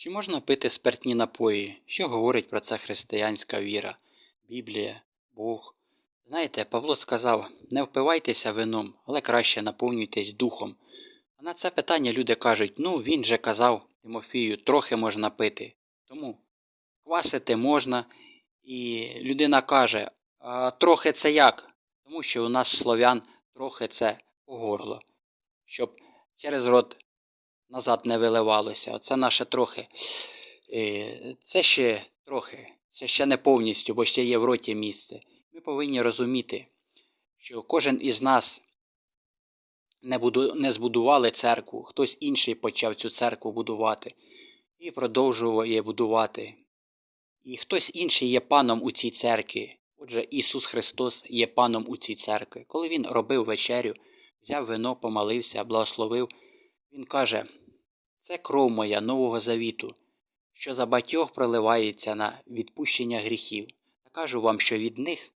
Чи можна пити спиртні напої? Що говорить про це християнська віра, Біблія, Бог? Знаєте, Павло сказав: не впивайтеся вином, але краще наповнюйтесь духом. А на це питання люди кажуть: ну він же казав Тимофію, трохи можна пити. Тому квасити можна, і людина каже, а трохи це як? Тому що у нас слов'ян трохи це по горло, щоб через рот назад не виливалося. Оце наше трохи. Е, Це ще трохи, це ще не повністю, бо ще є в роті місце. Ми повинні розуміти, що кожен із нас не, буду, не збудували церкву, хтось інший почав цю церкву будувати і продовжує будувати. І хтось інший є паном у цій церкві. Отже, Ісус Христос є паном у цій церкві. Коли Він робив вечерю, взяв вино, помолився, благословив, Він каже, це кров моя Нового Завіту, що за батьох проливається на відпущення гріхів. Та кажу вам, що від них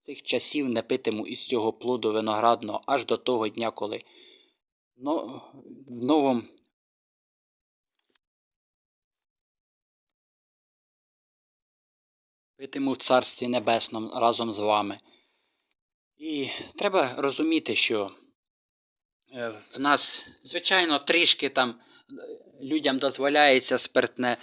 цих часів не питиму із цього плоду виноградного аж до того дня, коли но, в новому питиму в Царстві Небесному разом з вами. І треба розуміти, що в нас, звичайно, трішки там е, людям дозволяється спиртне,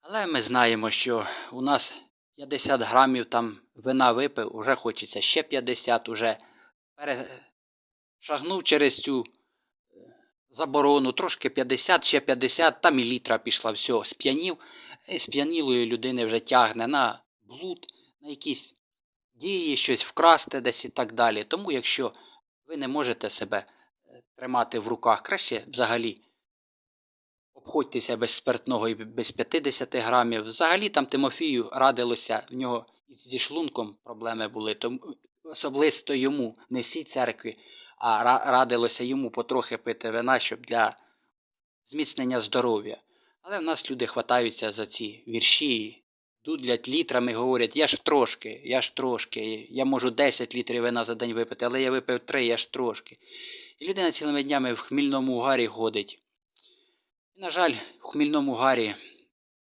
але ми знаємо, що у нас 50 грамів там вина випив, вже хочеться ще 50, уже перешагнув через цю е, заборону, трошки 50, ще 50, там і літра пішла, все, сп'янів, і сп'янілої людини вже тягне на блуд, на якісь дії, щось вкрасти десь і так далі. Тому, якщо ви не можете себе е, тримати в руках, краще взагалі обходьтеся без спиртного і без 50 грамів. Взагалі там Тимофію радилося, в нього зі шлунком проблеми були, тому особисто йому, не всій церкві, а радилося йому потрохи пити вина, щоб для зміцнення здоров'я. Але в нас люди хватаються за ці вірші, дудлять літрами, говорять, я ж трошки, я ж трошки, я можу 10 літрів вина за день випити, але я випив 3, я ж трошки. І людина цілими днями в хмільному гарі ходить. І, на жаль, в хмільному гарі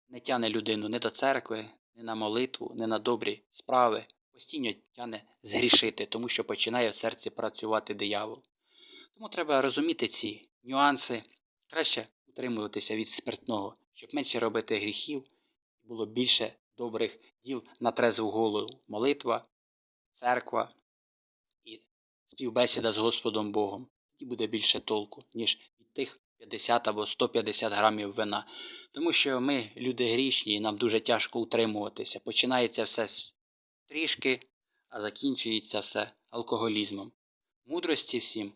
не тяне людину ні до церкви, ні на молитву, ні на добрі справи. Постійно тяне згрішити, тому що починає в серці працювати диявол. Тому треба розуміти ці нюанси, краще утримуватися від спиртного, щоб менше робити гріхів було більше добрих діл на трезву голову. Молитва, церква і співбесіда з Господом Богом. Тоді буде більше толку, ніж від тих 50 або 150 грамів вина. Тому що ми люди грішні і нам дуже тяжко утримуватися. Починається все з трішки, а закінчується все алкоголізмом. Мудрості всім!